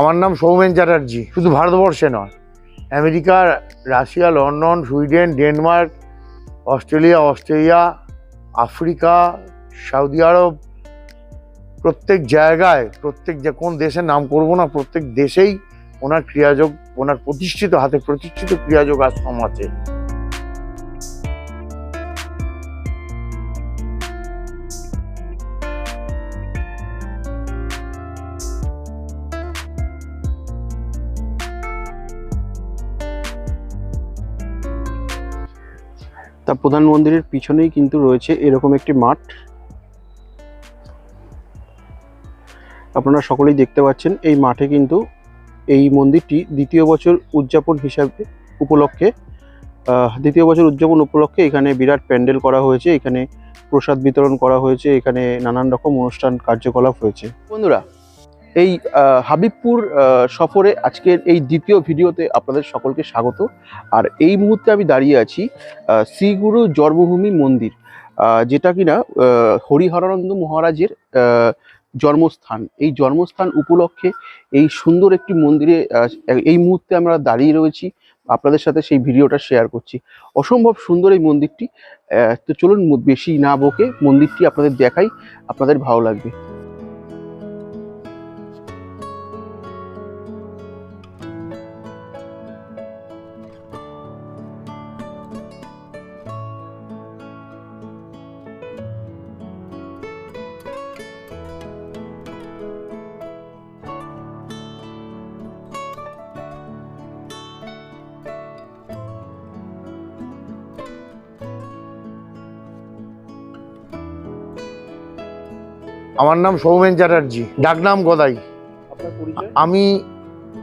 আমার নাম সৌমেন চ্যাটার্জি। শুধু ভারতবর্ষে নয়। America, Russia, London, Sweden, Denmark, Australia Australia, Africa, Saudi Arab, প্রত্যেক জায়গায়, প্রত্যেক যে কোন দেশের নাম করব না, প্রত্যেক দেশেই ওনার ক্রিয়াযোগ, ওনার প্রতিষ্ঠিত হাতে প্রতিষ্ঠিত ক্রিয়াযোগ আশ্রম আছে। তা প্রধান মন্দিরের পিছনেই কিন্তু রয়েছে এরকম একটি মাঠ। আপনারা সকলেই দেখতে পাচ্ছেন, এই মাঠে কিন্তু এই মন্দিরটি দ্বিতীয় বছর উদযাপন হিসাবে উপলক্ষে দ্বিতীয় বছর উদযাপন উপলক্ষে এখানে বিরাট প্যান্ডেল করা হয়েছে, এখানে প্রসাদ বিতরণ করা হয়েছে, এখানে নানান রকম অনুষ্ঠান কার্যকলাপ হয়েছে। বন্ধুরা এই হাবিবপুর সফরে আজকের এই দ্বিতীয় ভিডিওতে আপনাদের সকলকে স্বাগত। আর এই মুহূর্তে আমি দাঁড়িয়ে আছি শ্রীগুরু জন্মভূমি মন্দির যেটা কিনা হরিহরানন্দ মহারাজের জন্মস্থান। এই জন্মস্থান উপলক্ষে এই সুন্দর একটি মন্দিরে এই মুহূর্তে আমরা দাঁড়িয়ে রয়েছি। আপনাদের সাথে সেই ভিডিওটা শেয়ার করছি। অসম্ভব সুন্দর এই মন্দিরটি তো চলুন বেশি না বকে মন্দিরটি আপনাদের দেখাই, আপনাদের ভালো লাগবে। আমার নাম সৌমেন চ্যাটার্জি ডাকনাম গদাই। আমি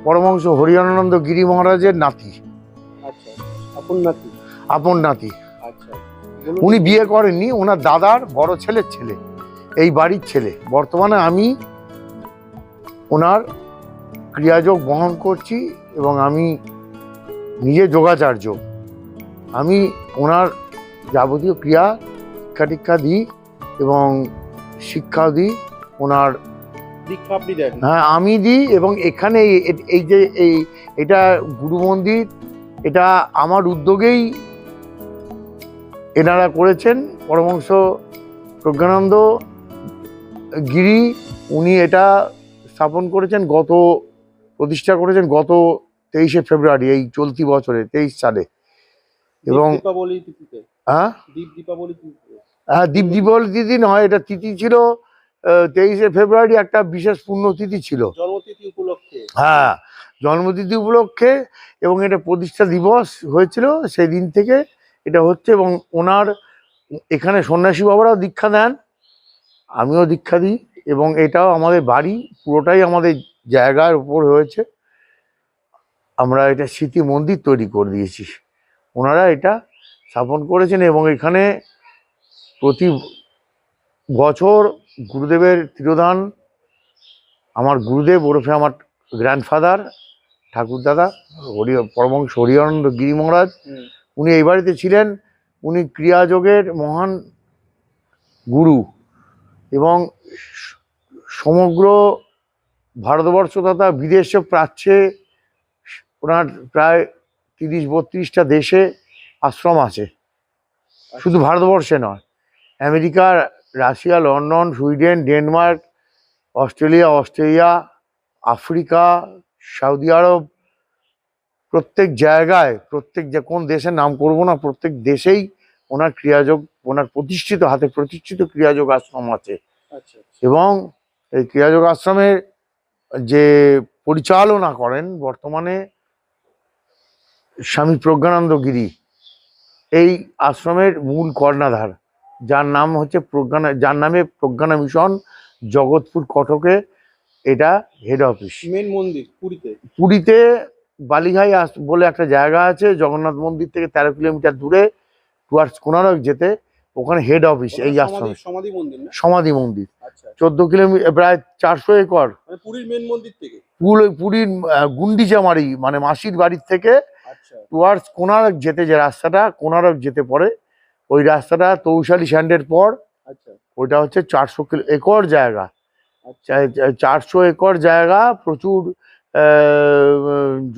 পরমহংস হরিয়ানন্দ গিরি মহারাজের নাতি। আচ্ছা আপন নাতি? আচ্ছা উনি বিয়ে করেননি ওনার দাদার বড় ছেলের ছেলে এই বাড়ির ছেলে। বর্তমানে আমি ওনার ক্রিয়াযোগ বহন করছি এবং আমি নিজে যোগাচার্য। আমি ওনার যাবতীয় ক্রিয়া শিক্ষা টিক্ষা দিই এবং শিক্ষাও দিই ওনার হ্যাঁ আমি দিই এবং এখানে এই- যে এই এটা গুরু মন্দির এটা আমার উদ্যোগেই এনারা করেছেন। পরমংশ প্রজ্ঞানন্দ গিরি উনি এটা স্থাপন করেছেন গত প্রতিষ্ঠা করেছেন গত তেইশে ফেব্রুয়ারি এই চলতি বছরে তেইশ সালে। এবং হ্যাঁ? দীপ দীপাবলি হ্যাঁ দীপ দীপাবলি তিথি নয় এটা তিথি ছিল তেইশে ফেব্রুয়ারি একটা বিশেষ পুণ্যতিথি ছিল। জন্মতিথি উপলক্ষে? হ্যাঁ জন্মতিথি উপলক্ষে এবং এটা প্রতিষ্ঠা দিবস হয়েছিল সেই দিন থেকে এটা হচ্ছে এবং ওনার এখানে সন্ন্যাসী বাবারাও দীক্ষা দেন আমিও দীক্ষা দিই এবং এটাও আমাদের বাড়ি পুরোটাই আমাদের জায়গার উপর হয়েছে। আমরা এটা স্মৃতি মন্দির তৈরি করে দিয়েছি। ওনারা এটা স্থাপন করেছেন এবং এখানে প্রতি বছর গুরুদেবের তিরোধান আমার গুরুদেব ওরফে আমার গ্র্যান্ডফাদার ঠাকুরদাদা হরি পরমংশ হরিয়ানন্দ গিরি মহারাজ উনি এই বাড়িতে ছিলেন। উনি ক্রিয়াযোগের মহান গুরু এবং সমগ্র ভারতবর্ষ তথা বিদেশে প্রাচ্যে ওনার প্রায় তিরিশ বত্রিশটা দেশে আশ্রম আছে। শুধু ভারতবর্ষে নয় America Russia London Sweden Denmark Australia Australia Africa Saudi Arab প্রত্যেক জায়গায় প্রত্যেক যে কোন দেশের নাম করব না প্রত্যেক দেশেই ওনার ক্রিয়াযোগ ওনার প্রতিষ্ঠিত হাতে প্রতিষ্ঠিত ক্রিয়াযোগ আশ্রম আছে। আচ্ছা এবং এই ক্রিয়াযোগ আশ্রমের যে পরিচালনা করেন বর্তমানে স্বামী প্রজ্ঞানন্দ গিরি এই আশ্রমের মূল কর্ণাধার। যার নাম হচ্ছে প্রজ্ঞানা যার নামে প্রজ্ঞানা মিশন জগৎপুর কটকে এটা হেড অফিস মেন মন্দির পুরীতে? পুরীতে বালিঘাই আস- বলে একটা জায়গা আছে জগন্নাথ মন্দির থেকে তেরো কিলোমিটার দূরে টুয়ার্ডস কোনারক যেতে ওখানে হেড অফিস এই আশ্রমে। সমাধি মন্দির সমাধি মন্দির। আচ্ছা। চোদ্দ কিলোমিটার প্রায় চারশো একর। মানে পুরীর মেন মন্দির থেকে? পুরো- পুরীর গুন্ডিচামারি মানে মাসির বাড়ির থেকে আচ্ছা। টুয়ার্ডস কোনারক যেতে যে রাস্তাটা কোনারক যেতে পড়ে ওই রাস্তাটা তৌশালি স্যান্ডের পর আচ্ছা। ওইটা হচ্ছে চারশো কিলো একর জায়গা। আচ্ছা। চারশো একর জায়গা প্রচুর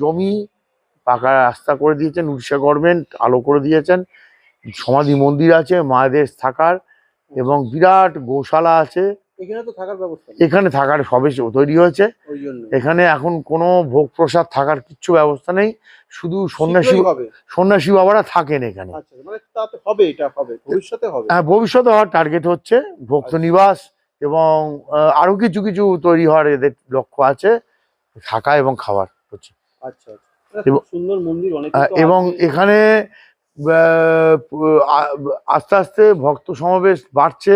জমি পাকা রাস্তা করে দিয়েছেন উড়িষ্যা গভর্নমেন্ট আলো করে দিয়েছেন সমাধি মন্দির আছে মায়েদের থাকার এবং বিরাট গোশালা আছে এখানে তো থাকার ব্যবস্থা এখানে থাকার সবে তৈরি হয়েছে। এখানে এখন কোনো ভোগ প্রসাদ থাকার কিচ্ছু ব্যবস্থা নেই। শুধু সন্ন্যাসী সন্ন্যাসী বাবারা থাকেন এখানে। আচ্ছা মানে তাতে হবে এটা হবে ভবিষ্যতে হবে। হ্যাঁ ভবিষ্যতে হওয়ার টার্গেট হচ্ছে ভক্ত নিবাস এবং আরও কিছু কিছু তৈরি হওয়ার এদের লক্ষ্য আছে থাকা এবং খাবার হচ্ছে। আচ্ছা আচ্ছা। এবং- সুন্দর মন্দির অনেক এবং এখানে আস্তে আস্তে ভক্ত সমাবেশ বাড়ছে।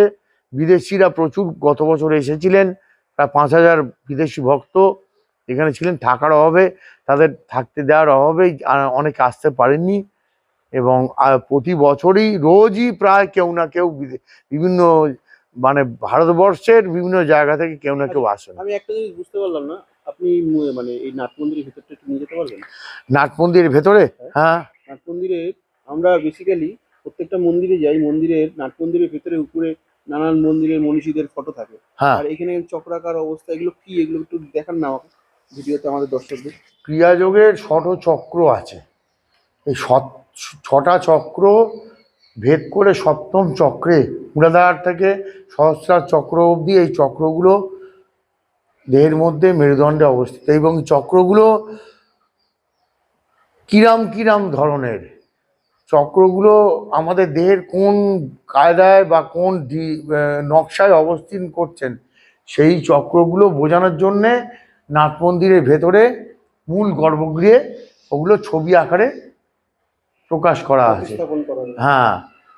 বিদেশিরা প্রচুর গত বছর এসেছিলেন প্রায় পাঁচ হাজার বিদেশি ভক্ত এখানে ছিলেন থাকার অভাবে তাদের থাকতে দেওয়ার অভাবেই অনেকে আসতে পারেননি এবং প্রতি বছরই রোজই প্রায় কেউ না কেউ বিভিন্ন মানে ভারতবর্ষের বিভিন্ন জায়গা থেকে কেউ না কেউ আসেন। আমি একটা জিনিস বুঝতে পারলাম না আপনি মানে এই নাট মন্দিরের ভিতরটা একটু নিয়ে যেতে পারবেন? নাট মন্দিরের ভেতরে? হ্যাঁ। নাট মন্দিরে আমরা বেসিক্যালি প্রত্যেকটা মন্দিরে যাই মন্দিরের নাট মন্দিরের ভিতরে উপরে নানান মন্দিরের মনীষীদের ফটো থাকে। হ্যাঁ। আর এখানে চক্রাকার অবস্থা এগুলো কি? এগুলো একটু দেখান না আমাকে। ভিডিওতে আমাদের দর্শকদের। ক্রিয়াযোগের ষট চক্র আছে। এই ছটা চক্র ভেদ করে সপ্তম চক্রে মূলাধার থেকে সহস্রার চক্র অবধি এই চক্রগুলো দেহের মধ্যে মেরুদণ্ডে অবস্থিত। এবং চক্রগুলো কিরাম কিরাম ধরনের? চক্রগুলো আমাদের দেহের কোন কায়দায় বা কোন নকশায় অবস্থান করছেন সেই চক্রগুলো বোঝানোর জন্যে নাট মন্দিরের ভেতরে মূল গর্ভগৃহে ওগুলো ছবি আকারে প্রকাশ করা আছে হয়।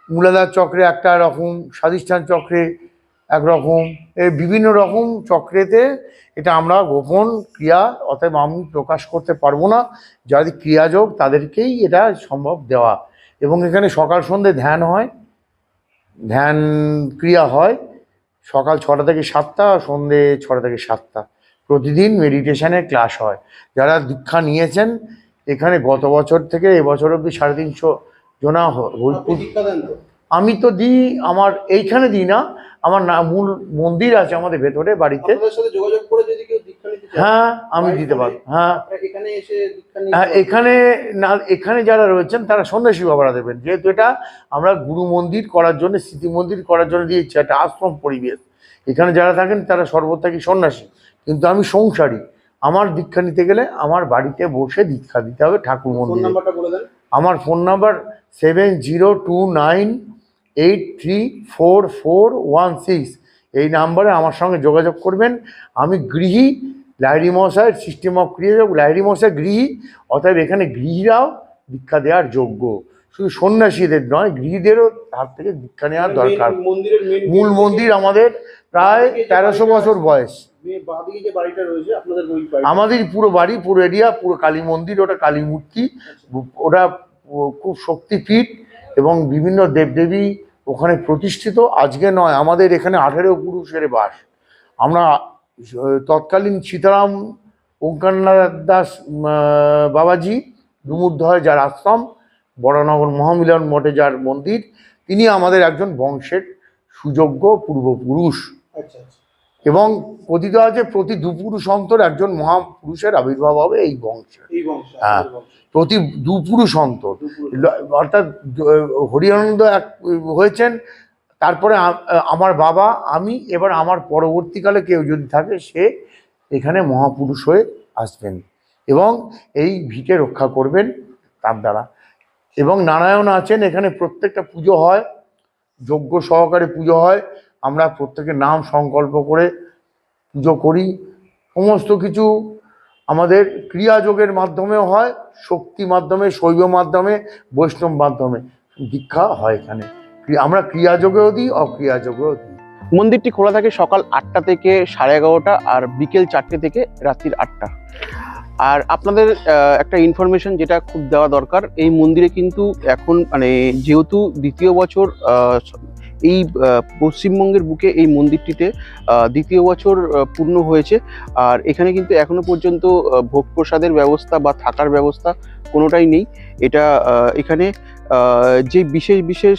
মূলাধার চক্রে একটা রকম স্বাধিষ্ঠান চক্রে একরকম এই বিভিন্ন রকম চক্রেতে এটা আমরা গোপন ক্রিয়া অতএব আমি প্রকাশ করতে পারব না যাদের ক্রিয়াযোগ তাদেরকেই এটা সম্ভব দেওয়া এবং এখানে সকাল সন্ধে ধ্যান হয় ধ্যান ক্রিয়া হয় সকাল ছটা থেকে সাতটা সন্ধে ছটা থেকে সাতটা। প্রতিদিন মেডিটেশনের ক্লাস হয়। যারা দীক্ষা নিয়েছেন এখানে গত বছর থেকে এবছর অব্দি সাড়ে তিনশো জনা আমি তো দিই আমার এইখানে দিই না আমার না মূল মন্দির আছে আমাদের ভেতরে বাড়িতে। হ্যাঁ আমি দিতে পারব হ্যাঁ। এখানে হ্যাঁ এখানে না এখানে যারা রয়েছেন তারা সন্ন্যাসী বাবারা দেবেন। যেহেতু এটা আমরা গুরু মন্দির করার জন্য স্মৃতি মন্দির করার জন্য দিয়েছি একটা আশ্রম পরিবেশ। এখানে যারা থাকেন তারা সর্বত্যাগী সন্ন্যাসী। কিন্তু আমি সংসারী। আমার দীক্ষা নিতে গেলে আমার বাড়িতে বসে দীক্ষা দিতে হবে ঠাকুর মন্দিরে। আমার phone number seven zero two nine eight three four four one six এই নাম্বারে আমার সঙ্গে যোগাযোগ করবেন। আমি গৃহী লাইরি মশাইয়ের সিস্টেম অফ ক্রিয়াযোগ লাইরি মশাই গৃহী অতএব এখানে গৃহীরাও দীক্ষা দেওয়ার যোগ্য। শুধু সন্ন্যাসীদের নয় গৃহীদেরও তার থেকে দীক্ষা নেওয়ার দরকার। মূল মন্দির আমাদের প্রায় তেরোশো বছর বয়স। আমাদের পুরো বাড়ি পুরো এরিয়া পুরো কালী মন্দির ওটা কালী মূর্তি। ওটা ও- খুব শক্তিপীঠ এবং বিভিন্ন দেবদেবী ওখানে প্রতিষ্ঠিত আজকে নয় আমাদের এখানে আঠেরো পুরুষের বাস। আমরা তৎকালীন সীতারাম ওঙ্কারনাথ দাস বাবাজি ডুমুরধয় যার আশ্রম বড়নগর মহামিলন মঠে যার মন্দির তিনি আমাদের একজন বংশের সুযোগ্য পূর্বপুরুষ। আচ্ছা আচ্ছা। এবং কথিত আছে প্রতি দুপুরুষ অন্তর একজন মহাপুরুষের আবির্ভাব হবে এই বংশে এই বংশ হ্যাঁ। প্রতি দুপুরুষ অন্তর। অর্থাৎ হরিয়ানন্দ এক হয়েছেন তারপরে আমার বাবা আমি এবার আমার পরবর্তীকালে কেউ যদি থাকে সে এখানে মহাপুরুষ হয়ে আসবেন এবং এই ভিটে রক্ষা করবেন তার দ্বারা। এবং নারায়ণ আছেন এখানে প্রত্যেকটা পুজো হয় যজ্ঞ সহকারে পুজো হয় আমরা প্রত্যেকের নাম সংকল্প করে পুজো করি সমস্ত কিছু আমাদের ক্রিয়াযোগের মাধ্যমেও হয়, শক্তি মাধ্যমে, শৈব মাধ্যমে, বৈষ্ণব মাধ্যমে। দীক্ষা হয় এখানে। আমরা ক্রিয়াযোগেও দিই অক্রিয়াযোগেও দিই। মন্দিরটি খোলা থাকে সকাল আটটা থেকে সাড়ে এগারোটা আর বিকেল চারটে থেকে রাত্রির আটটা। আর আপনাদের একটা ইনফরমেশন যেটা খুব দেওয়া দরকার, এই মন্দিরে কিন্তু এখন মানে যেহেতু দ্বিতীয় বছর এই পশ্চিমবঙ্গের বুকে এই মন্দিরটিতে দ্বিতীয় বছর পূর্ণ হয়েছে। আর এখানে কিন্তু এখনও পর্যন্ত ভোগ প্রসাদের ব্যবস্থা বা থাকার ব্যবস্থা কোনোটাই নেই। এটা এখানে যে বিশেষ বিশেষ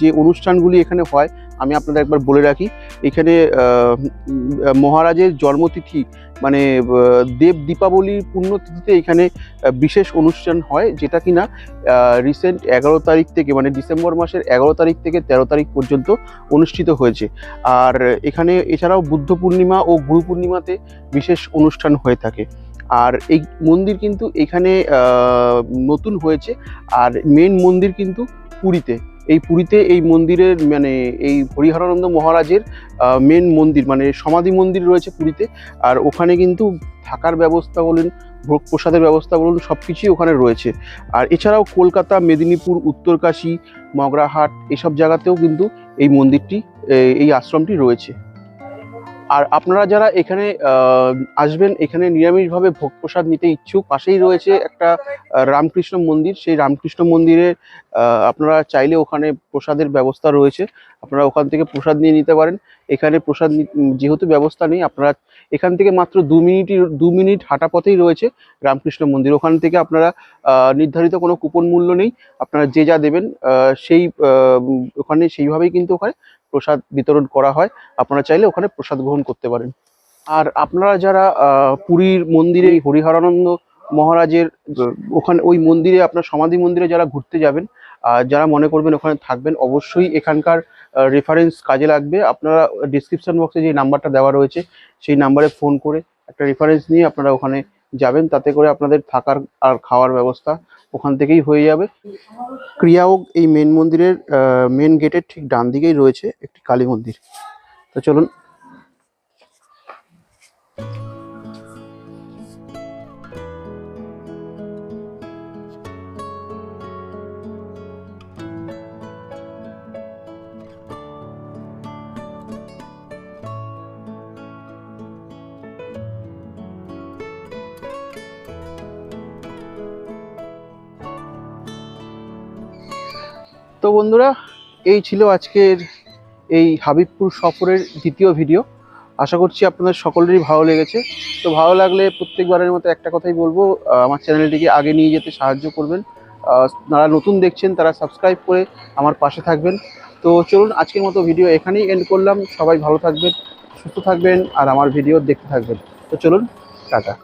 যে অনুষ্ঠানগুলি এখানে হয়, আমি আপনাদের একবার বলে রাখি। এখানে মহারাজের জন্মতিথি মানে দেব দীপাবলির পুণ্যতিথিতে এখানে বিশেষ অনুষ্ঠান হয়, যেটা কিনা রিসেন্ট এগারো তারিখ থেকে মানে ডিসেম্বর মাসের এগারো তারিখ থেকে তেরো তারিখ পর্যন্ত অনুষ্ঠিত হয়েছে। আর এখানে এছাড়াও বুদ্ধ পূর্ণিমা ও গুরু পূর্ণিমাতে বিশেষ অনুষ্ঠান হয়ে থাকে। আর এই মন্দির কিন্তু এখানে নতুন হয়েছে। আর মেন মন্দির কিন্তু পুরীতে। এই পুরীতে এই মন্দিরের মানে এই হরিহরানন্দ মহারাজের মেন মন্দির মানে সমাধি মন্দির রয়েছে পুরীতে। আর ওখানে কিন্তু থাকার ব্যবস্থা বলুন, ভোগ প্রসাদের ব্যবস্থা বলুন সব কিছুই ওখানে রয়েছে। আর এছাড়াও কলকাতা, মেদিনীপুর, উত্তরকাশী, মগরাহাট, এসব জায়গাতেও কিন্তু এই মন্দিরটি এই আশ্রমটি রয়েছে। আর আপনারা যারা এখানে আসবেন, এখানে নিরামিষভাবে ভোগ প্রসাদ নিতে ইচ্ছুক, পাশেই রয়েছে একটা রামকৃষ্ণ মন্দির। সেই রামকৃষ্ণ মন্দিরে আপনারা চাইলে ওখানে প্রসাদের ব্যবস্থা রয়েছে। আপনারা ওখান থেকে প্রসাদ নিয়ে নিতে পারেন। এখানে প্রসাদ যেহেতু ব্যবস্থা নেই, আপনারা এখান থেকে মাত্র দু মিনিটই, দু মিনিট হাঁটা পথেই রয়েছে রামকৃষ্ণ মন্দির। ওখান থেকে আপনারা নির্ধারিত কোনো কুপন মূল্য নেই। আপনারা যে যা দেবেন সেই ওখানে সেইভাবেই কিন্তু ওখানে প্রসাদ বিতরণ করা হয়, আপনারা চাইলে ওখানে প্রসাদ গ্রহণ করতে পারেন। আর আপনারা যারা পুরীর মন্দিরে, হরিহরানন্দ মহারাজের ওখানে ওই মন্দিরে, আপনার সমাধি মন্দিরে যারা ঘুরতে যাবেন যারা মনে করবেন ওখানে থাকবেন, অবশ্যই এখানকার রেফারেন্স কাজে লাগবে। আপনারা ডিসক্রিপশন বক্সে যে নাম্বারটা দেওয়া রয়েছে, সেই নাম্বারে ফোন করে একটা রেফারেন্স নিয়ে আপনারা ওখানে যাবেন। তাতে করে আপনাদের থাকার আর খাওয়ার ব্যবস্থা ওখান থেকেই হয়ে যাবে। ক্রিয়াওক এই মেন মন্দিরের মেন গেটের ঠিক ডান দিকেই রয়েছে একটি কালী মন্দির। তো চলুন বন্ধুরা, এই ছিল আজকের এই হাবিবপুর সফরের দ্বিতীয় ভিডিও। আশা করছি আপনাদের সকলেরই ভালো লেগেছে। তো ভালো লাগলে প্রত্যেকবারের মতো একটা কথাই বলব আমার চ্যানেলটিকে আগে নিয়ে যেতে সাহায্য করবেন। যারা নতুন দেখছেন, তারা সাবস্ক্রাইব করে আমার পাশে থাকবেন। তো চলুন, আজকের মতো ভিডিও এখানেই এন্ড করলাম। সবাই ভালো থাকবেন, সুস্থ থাকবেন, আর আমার ভিডিও দেখতে থাকবেন। তো চলুন, টাটা।